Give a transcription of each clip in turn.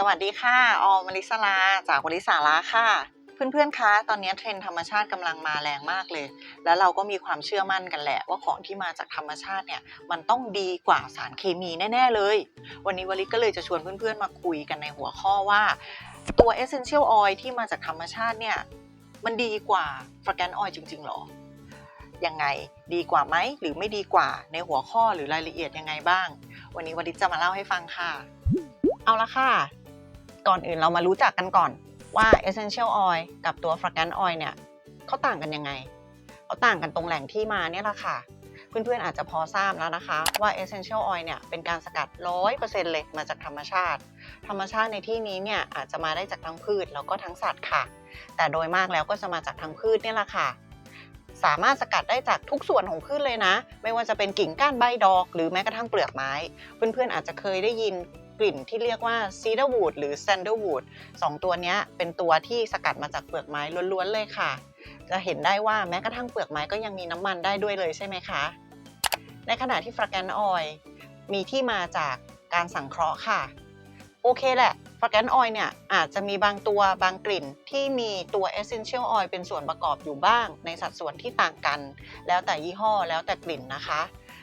สวัสดีค่ะ ออมลิสลา จากวลิสาระค่ะ เพื่อนๆ คะ ตอนนี้เทรนธรรมชาติกำลังมาแรงมากเลย แล้วเราก็มีความเชื่อมั่นกันแหละ ว่าของที่มาจากธรรมชาติเนี่ย มันต้องดีกว่าสารเคมีแน่ ๆ เลย วันนี้วลิก็เลยจะชวนเพื่อนๆ มาคุยกันในหัวข้อว่า ตัว Essential Oil ที่มาจากธรรมชาติเนี่ย มันดีกว่า f r a g r a n c e Oil จริง ๆ หรอ ยังไง ดีกว่าไหม หรือไม่ดีกว่า ในหัวข้อหรือรายละเอียดยังไงบ้าง วันนี้วลิจะมาเล่าให้ฟังค่ะ เอาละค่ะ ก่อนอื่นเรามารู้จักกันก่อนว่า essential oil กับตัว fragrance oil เนี่ยเขาต่างกันยังไงเขาต่างกันตรงแหล่งที่มาเนี่ยแหละค่ะ เพื่อนๆอาจจะพอทราบแล้วนะคะว่า essential oil เนี่ยเป็นการสกัด 100%เลยมาจากธรรมชาติ ธรรมชาติในที่นี้เนี่ยอาจจะมาได้จากทั้งพืชแล้วก็ทั้งสัตว์ค่ะ แต่โดยมากแล้วก็จะมาจากทั้งพืชเนี่ยแหละค่ะสามารถสกัดได้จากทุกส่วนของพืชเลยนะ ไม่ว่าจะเป็นกิ่งก้านใบดอก หรือแม้กระทั่งเปลือกไม้ เพื่อนๆอาจจะเคยได้ยิน กลิ่นที่เรียกว่า cedarwood หรือ sandalwood สองตัวนี้เป็นตัวที่สกัดมาจากเปลือกไม้ล้วนๆเลยค่ะ จะเห็นได้ว่าแม้กระทั่งเปลือกไม้ก็ยังมีน้ำมันได้ด้วยเลยใช่ไหมคะ ในขณะที่ fragrance oil มีที่มาจากการสังเคราะห์ค่ะ โอเคแหละ fragrance oil เนี่ยอาจจะมีบางตัวบางกลิ่นที่มีตัว essential oil เป็นส่วนประกอบอยู่บ้าง ในสัดส่วนที่ต่างกัน แล้วแต่ยี่ห้อแล้วแต่กลิ่นนะคะ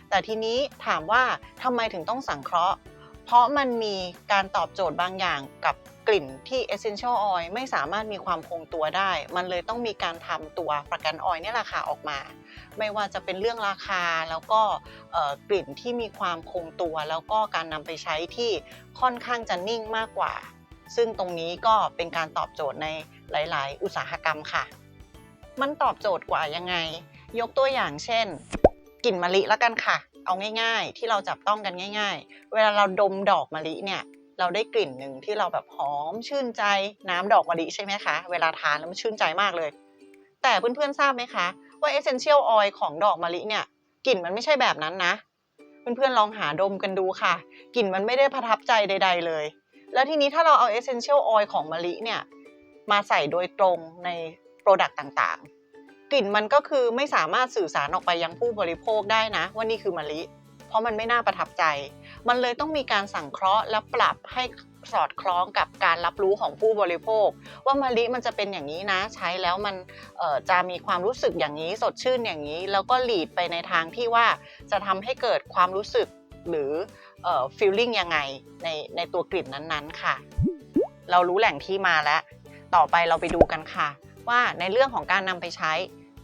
แต่ทีนี้ถามว่าทำไมถึงต้องสังเคราะห์ เพราะมันมีการตอบโจทย์บางอย่างกับกลิ่นที่ essential oil ไม่สามารถมีความคงตัวได้ มันเลยต้องมีการทำตัวประกันออยเนี่ยราคาออกมา ไม่ว่าจะเป็นเรื่องราคาแล้วก็กลิ่นที่มีความคงตัว แล้วก็การนำไปใช้ที่ค่อนข้างจะนิ่งมากกว่า ซึ่งตรงนี้ก็เป็นการตอบโจทย์ในหลาย ๆ อุตสาหกรรมค่ะ มันตอบโจทย์กว่ายังไง ยกตัวอย่างเช่นกลิ่นมะลิแล้วกันค่ะ เอาง่าย ๆ ที่เราจับต้องกันง่าย ๆ เวลาเราดมดอกมะลิเนี่ย เราได้กลิ่นหนึ่งที่เราแบบหอมชื่นใจน้ำดอกมะลิใช่ไหมคะ เวลาทานแล้วมันชื่นใจมากเลย แต่เพื่อนๆทราบไหมคะ ว่า essential oil ของดอกมะลิเนี่ยกลิ่นมันไม่ใช่แบบนั้นนะเพื่อนๆลองหาดมกันดูค่ะกลิ่นมันไม่ได้ประทับใจใด ๆ เลย แล้วทีนี้ถ้าเราเอา essential oil ของมะลิเนี่ยมาใส่โดยตรงในโปรดักต์ต่างๆ กลิ่นมันก็คือไม่สามารถสื่อสารออกไปยังผู้บริโภคได้นะว่านี่คือมะลิ เพราะมันไม่น่าประทับใจ มันเลยต้องมีการสังเคราะห์และปรับให้สอดคล้องกับการรับรู้ของผู้บริโภค ว่ามะลิมันจะเป็นอย่างนี้นะ ใช้แล้วมันจะมีความรู้สึกอย่างนี้สดชื่นอย่างนี้ แล้วก็หลีดไปในทางที่ว่าจะทำให้เกิดความรู้สึกหรือเอ่อ feeling ยังไงในในตัวกลิ่นนั้นๆ ค่ะ เรารู้แหล่งที่มาแล้ว ต่อไปเราไปดูกันค่ะ ว่าในเรื่องของการนำไปใช้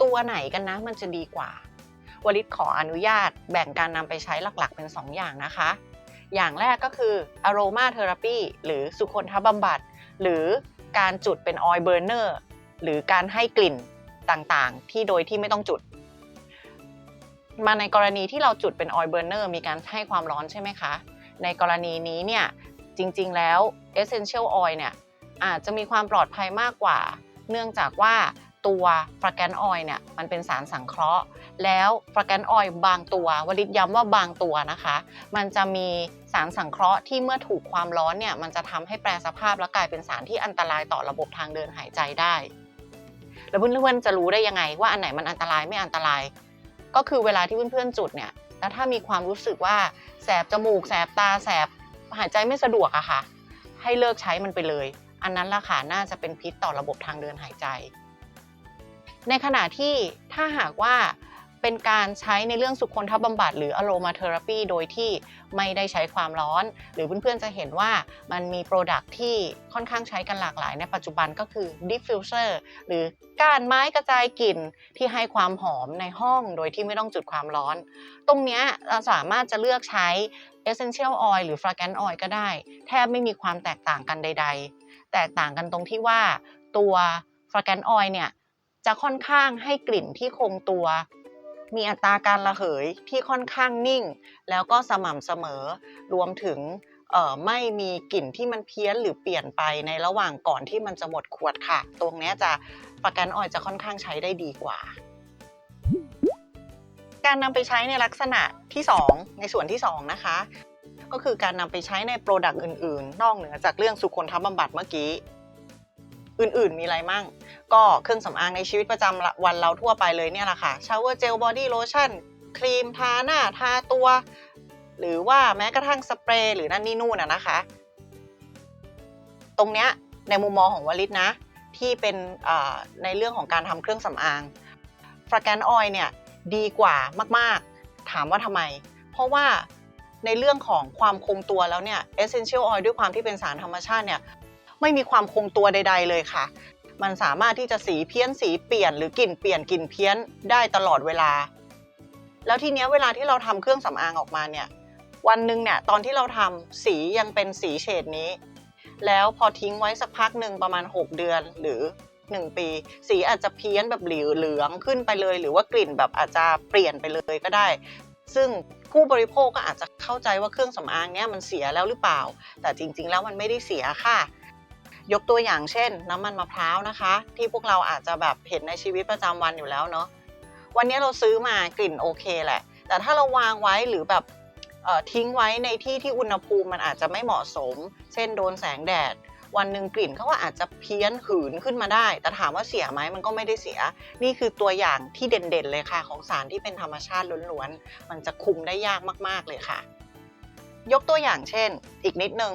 ตัวไหนกันนะมันจะดีกว่าวลิตขออนุญาตแบ่งการนำไปใช้หลักๆ เป็น 2 อย่างนะคะ อย่างแรกก็คือ aroma therapy หรือสุคนทบำบัด หรือการจุดเป็น oil burner หรือการให้กลิ่นต่างๆ ที่โดยที่ไม่ต้องจุด มาในกรณีที่เราจุดเป็น oil burner มีการให้ความร้อนใช่ไหมคะ ในกรณีนี้เนี่ยจริงๆแล้ว essential oil เนี่ยอาจจะมีความปลอดภัยมากกว่า เนื่องจากว่า ตัว fragrance oil เนี่ยมันเป็นสารสังเคราะห์ แล้ว fragrance oil บางตัววลิตย้ำว่าบางตัวนะคะ มันจะมีสารสังเคราะห์ที่เมื่อถูกความร้อนเนี่ยมันจะทำให้แปรสภาพและกลายเป็นสารที่อันตรายต่อระบบทางเดินหายใจได้ แล้วเพื่อนๆจะรู้ได้ยังไงว่าอันไหนมันอันตรายไม่อันตราย ก็คือเวลาที่เพื่อนๆจุดเนี่ยแล้วถ้ามีความรู้สึกว่าแสบจมูกแสบตาแสบหายใจไม่สะดวกอะค่ะ ให้เลิกใช้มันไปเลย อันนั้นล่ะค่ะน่าจะเป็นพิษต่อระบบทางเดินหายใจ ในขณะที่ถ้าหากว่าเป็นการใช้ในเรื่องสุขคนทบบำบัดหรือ aroma therapy โดยที่ไม่ได้ใช้ความร้อน หรือเพื่อนๆจะเห็นว่ามันมีโปรดักที่ค่อนข้างใช้กันหลากหลายในปัจจุบันก็คือ diffuser หรือก้านไม้กระจายกลิ่นที่ให้ความหอมในห้องโดยที่ไม่ต้องจุดความร้อน ตรงนี้เราสามารถจะเลือกใช้ essential oil หรือ fragrance oil ก็ได้ แทบไม่มีความแตกต่างกันใด ๆ แตกต่างกันตรงที่ว่าตัว fragrance oil เนี่ย จะค่อนข้างให้กลิ่นที่คงตัว มีอัตราการระเหยที่ค่อนข้างนิ่ง แล้วก็สม่ำเสมอ รวมถึงไม่มีกลิ่นที่มันเพี้ยนหรือเปลี่ยนไปในระหว่างก่อนที่มันจะหมดขวดค่ะ ตรงนี้จะประกันออยจะค่อนข้างใช้ได้ดีกว่า การนำไปใช้ในลักษณะที่ 2 ในส่วนที่ 2 นะคะ ก็คือการนำไปใช้ในโปรดักต์อื่น ๆ นอกเหนือจากเรื่องสุคนทับบำบัดเมื่อกี้ อื่นๆ มีอะไรมั่ง ก็เครื่องสำอางในชีวิตประจำวันเราทั่วไปเลยเนี่ยแหละค่ะชาวเวอร์เจลบอดี้โลชั่นครีมทาหน้าทาตัว หรือว่าแม้กระทั่งสเปรย์หรือนั่นนี่นู่นอะนะคะ ตรงเนี้ยในมุมมองของวลิตนะ ที่เป็นในเรื่องของการทำเครื่องสำอางฟราแกนออยเนี่ยดีกว่ามากๆ ถามว่าทำไม เพราะว่าในเรื่องของความคงตัวแล้วเนี่ย essential oil ด้วยความที่เป็นสารธรรมชาติเนี่ย ไม่มีความคงตัวใด ๆ เลยค่ะ มันสามารถที่จะสีเพี้ยนสีเปลี่ยนหรือกลิ่นเปลี่ยนกลิ่นเพี้ยนได้ตลอดเวลา แล้วทีเนี้ยเวลาที่เราทำเครื่องสำอางออกมาเนี่ยวันหนึ่งเนี่ยตอนที่เราทำสียังเป็นสีเฉดนี้ แล้วพอทิ้งไว้สักพักหนึ่งประมาณ 6 เดือนหรือ 1 ปี สีอาจจะเพี้ยนแบบเหลืองเหลืองขึ้นไปเลย หรือว่ากลิ่นแบบอาจจะเปลี่ยนไปเลยก็ได้ ซึ่งผู้บริโภคก็อาจจะเข้าใจว่าเครื่องสำอางเนี้ยมันเสียแล้วหรือเปล่า แต่จริง ๆ แล้วมันไม่ได้เสียค่ะ ยกตัวอย่างเช่น น้ำมันมะพร้าวนะคะ ที่พวกเราอาจจะแบบเห็นในชีวิตประจำวันอยู่แล้วเนาะวันนี้เราซื้อมากลิ่นโอเคแหละ แต่ถ้าเราวางไว้หรือแบบทิ้งไว้ในที่ที่อุณหภูมิมันอาจจะไม่เหมาะสม เช่นโดนแสงแดด วันหนึ่งกลิ่นเขาก็อาจจะเพี้ยนหืนขึ้นมาได้ แต่ถามว่าเสียไหมมันก็ไม่ได้เสีย นี่คือตัวอย่างที่เด่นๆเลยค่ะ ของสารที่เป็นธรรมชาติล้วนๆ มันจะคุมได้ยากมากๆเลยค่ะ ยกตัวอย่างเช่น อีกนิดนึง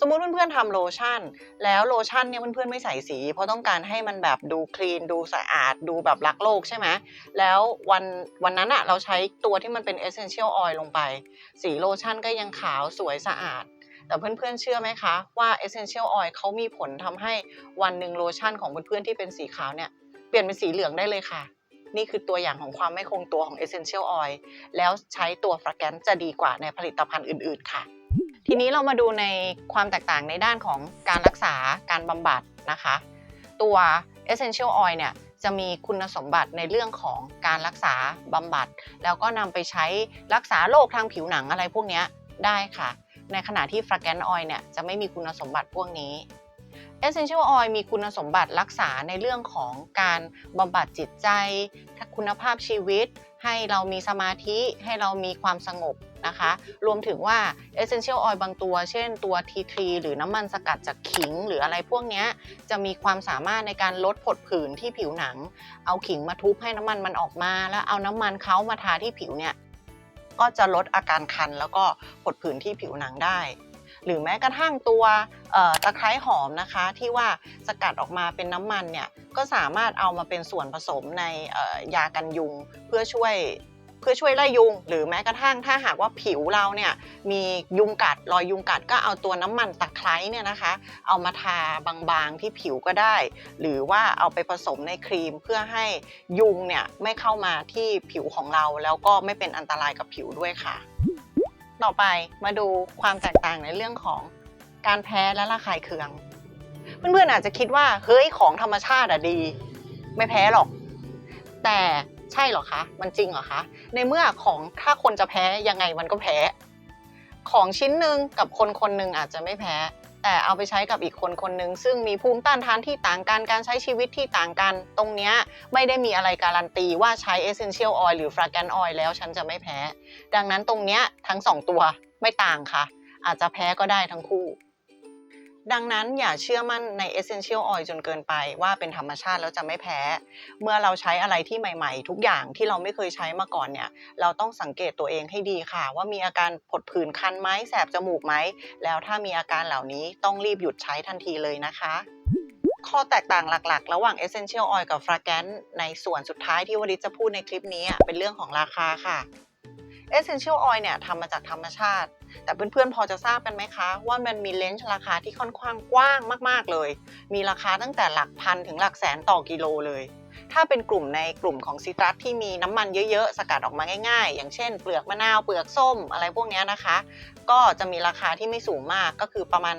สมมุติเพื่อนๆทำโลชั่น แล้วโลชั่นเนี่ยเพื่อนๆไม่ใส่สี เพราะต้องการให้มันแบบดูคลีนดูสะอาดดูแบบรักโลกใช่ไหมแล้ววันวันนั้นอะเราใช้ตัวที่มันเป็น essential oil ลงไป สีโลชั่นก็ยังขาวสวยสะอาด แต่เพื่อนๆเชื่อไหมคะ ว่า essential oil เขามีผลทำให้วันหนึ่งโลชั่นของเพื่อนๆที่เป็นสีขาวเนี่ยเปลี่ยนเป็นสีเหลืองได้เลยค่ะนี่คือตัวอย่างของความไม่คงตัวของ essential oil แล้วใช้ตัว fragrance จะดีกว่าในผลิตภัณฑ์อื่น ๆ ค่ะ ทีนี้เรามาดูในความแตกต่างในด้านของการรักษาการบำบัดนะคะ ตัว essential oil เนี่ยจะมีคุณสมบัติในเรื่องของการรักษาบำบัด แล้วก็นำไปใช้รักษาโรคทางผิวหนังอะไรพวกนี้ได้ค่ะ ในขณะที่ fragrance oil เนี่ยจะไม่มีคุณสมบัติพวกนี้ essential oil มีคุณสมบัติรักษาในเรื่องของการบำบัดจิตใจ คุณภาพชีวิต ให้เรามีสมาธิ ให้เรามีความสงบ นะคะ รวมถึงว่า essential oil บางตัว เช่นตัว tea tree หรือน้ำมันสกัดจากขิง หรืออะไรพวกนี้จะมีความสามารถในการลดผดผื่นที่ผิวหนัง เอาขิงมาทุบให้น้ำมันมันออกมา แล้วเอาน้ำมันเขามาทาที่ผิวเนี่ยก็จะลดอาการคันแล้วก็ผดผื่นที่ผิวหนังได้หรือแม้กระทั่งตัวตะไคร้หอมนะคะ ที่ว่าสกัดออกมาเป็นน้ำมันเนี่ยก็สามารถเอามาเป็นส่วนผสมในยากันยุง เพื่อช่วย พื่อช่วยไล่ยุง หรือแม้กระทั่งถ้าหากว่าผิวเราเนี่ยมียุงกัดรอยยุงกัดก็เอาตัวน้ำมันตะไคร้เนี่ยนะคะ เอามาทาบางๆที่ผิวก็ได้ หรือว่าเอาไปผสมในครีมเพื่อให้ยุงเนี่ยไม่เข้ามาที่ผิวของเรา แล้วก็ไม่เป็นอันตรายกับผิวด้วยค่ะ ต่อไปมาดูความแตกต่างในเรื่องของการแพ้และระคายเคืองเพื่อนๆอาจจะคิดว่าเฮ้ยของธรรมชาติอะดี ไม่แพ้หรอก แต่ ใช่หรอคะ มันจริงหรอคะ ในเมื่อของถ้าคนจะแพ้ยังไงมันก็แพ้ ของชิ้นหนึ่งกับคนคนหนึ่งอาจจะไม่แพ้ แต่เอาไปใช้กับอีกคนคนหนึ่งซึ่งมีภูมิต้านทานที่ต่างกันการใช้ชีวิตที่ต่างกัน ตรงเนี้ยไม่ได้มีอะไรการันตีว่าใช้ essential oil หรือ fragrance oil แล้วฉันจะไม่แพ้ ดังนั้นตรงเนี้ยทั้งสองตัวไม่ต่างค่ะ อาจจะแพ้ก็ได้ทั้งคู่ ดังนั้นอย่าเชื่อมั่นใน essential oil จนเกินไปว่าเป็นธรรมชาติแล้วจะไม่แพ้ เมื่อเราใช้อะไรที่ใหม่ ๆ ทุกอย่างที่เราไม่เคยใช้มาก่อนเนี่ย เราต้องสังเกตตัวเองให้ดีค่ะ ว่ามีอาการผดผื่นคันไหมแสบจมูกไหม แล้วถ้ามีอาการเหล่านี้ต้องรีบหยุดใช้ทันทีเลยนะคะข้อแตกต่างหลักๆ ระหว่าง essential oil กับ fragrance ในส่วนสุดท้ายที่วริศจะพูดในคลิปนี้เป็นเรื่องของราคาค่ะ essential oil เนี่ยทำมาจากธรรมชาติ แต่เพื่อนๆพอจะทราบกันไหมคะ ว่ามันมีเลนส์ราคาที่ค่อนข้างกว้างมากๆเลย มีราคาตั้งแต่หลักพันถึงหลักแสนต่อกิโลเลย ถ้าเป็นกลุ่มในกลุ่มของซิตรัสที่มีน้ำมันเยอะๆ สกัดออกมาง่ายๆ อย่างเช่น เปลือกมะนาวเปลือกส้มอะไรพวกนี้นะคะ ก็จะมีราคาที่ไม่สูงมากก็คือประมาณ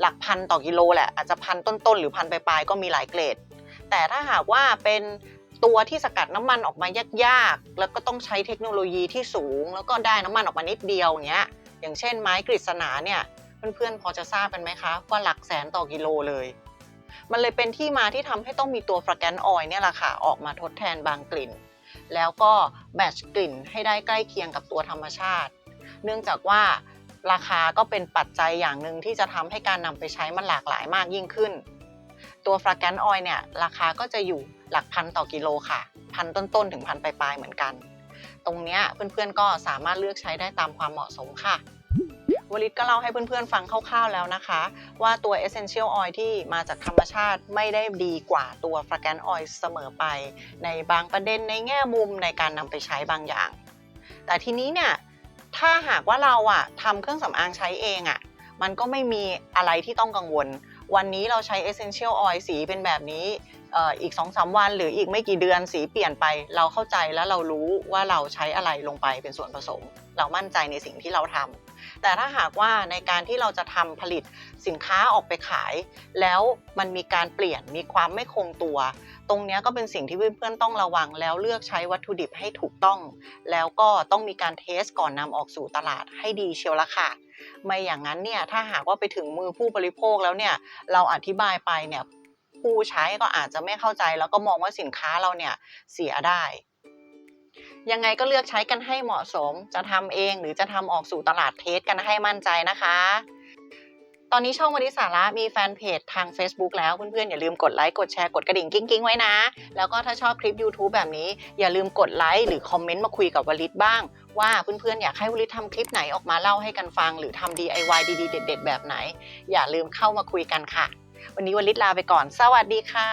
หลักพันต่อกิโลแหละอาจจะพันต้นๆหรือพันปลายๆก็มีหลายเกรด แต่ถ้าหากว่าเป็นตัวที่สกัดน้ำมันออกมายากๆ แล้วก็ต้องใช้เทคโนโลยีที่สูง แล้วก็ได้น้ำมันออกมานิดเดียวอย่างเงี้ย อย่างเช่นไม้กฤษณาเนี่ยเพื่อนๆพอจะทราบกันไหมคะว่าหลักแสนต่อกิโลเลย มันเลยเป็นที่มาที่ทำให้ต้องมีตัว fragrance oil เนี่ยแหละค่ะออกมาทดแทนบางกลิ่น แล้วก็แบชกลิ่นให้ได้ใกล้เคียงกับตัวธรรมชาติ เนื่องจากว่าราคาก็เป็นปัจจัยอย่างหนึ่งที่จะทำให้การนำไปใช้มันหลากหลายมากยิ่งขึ้น ตัว fragrance oil เนี่ยราคาก็จะอยู่หลักพันต่อกิโลค่ะ พันต้นๆถึงพันปลายๆเหมือนกัน ตรงเนี้ยเพื่อนๆก็สามารถเลือกใช้ได้ตามความเหมาะสมค่ะวลิตก็เล่าให้เพื่อนๆฟังคร่าวๆแล้วนะคะ ว่าตัว Essential Oil ที่มาจากธรรมชาติไม่ได้ดีกว่าตัว Fragrant Oil เสมอไป ในบางประเด็นในแง่มุมในการนำไปใช้บางอย่าง แต่ทีนี้เนี่ยถ้าหากว่าเราอะทำเครื่องสำอางใช้เองอะมันก็ไม่มีอะไรที่ต้องกังวล วันนี้เราใช้ Essential Oil สีเป็นแบบนี้ เอ่ออีก2-3วัน หรืออีกไม่กี่เดือนสีเปลี่ยนไป เราเข้าใจแล้วเรารู้ว่าเราใช้อะไรลงไปเป็นส่วนผสม เรามั่นใจในสิ่งที่เราทำแต่ถ้าหากว่าในการที่เราจะทำผลิตสินค้าออกไปขาย แล้วมันมีการเปลี่ยนมีความไม่คงตัว ตรงนี้ก็เป็นสิ่งที่เพื่อนๆต้องระวัง แล้วเลือกใช้วัตถุดิบให้ถูกต้อง แล้วก็ต้องมีการเทสก่อนนำออกสู่ตลาดให้ดีเชียวละค่ะไม่อย่างนั้นเนี่ยถ้าหากว่าไปถึงมือผู้บริโภคแล้วเนี่ยเราอธิบายไปเนี่ย ผู้ใช้ก็อาจจะไม่เข้าใจ แล้วก็มองว่าสินค้าเราเนี่ยเสียได้ ยังไงก็เลือกใช้กันให้เหมาะสม จะทำเองหรือจะทำออกสู่ตลาดเทสกันให้มั่นใจนะคะ ตอนนี้ช่องวันนี้สาระมีแฟนเพจทาง Facebook แล้วเพื่อนๆ อย่าลืมกดไลค์กดแชร์กดกระดิ่งกิ้งๆไว้นะ แล้วก็ถ้าชอบคลิป YouTube แบบนี้ อย่าลืมกดไลค์หรือคอมเมนต์มาคุยกับวลิตบ้าง ว่าเพื่อนๆอยากให้วลิตทำคลิปไหนออกมาเล่าให้กันฟัง หรือทำ DIY ดีๆเด็ด ๆ แบบไหน อย่าลืมเข้ามาคุยกันค่ะ วันนี้วันลิศลาไปก่อน สวัสดีค่ะ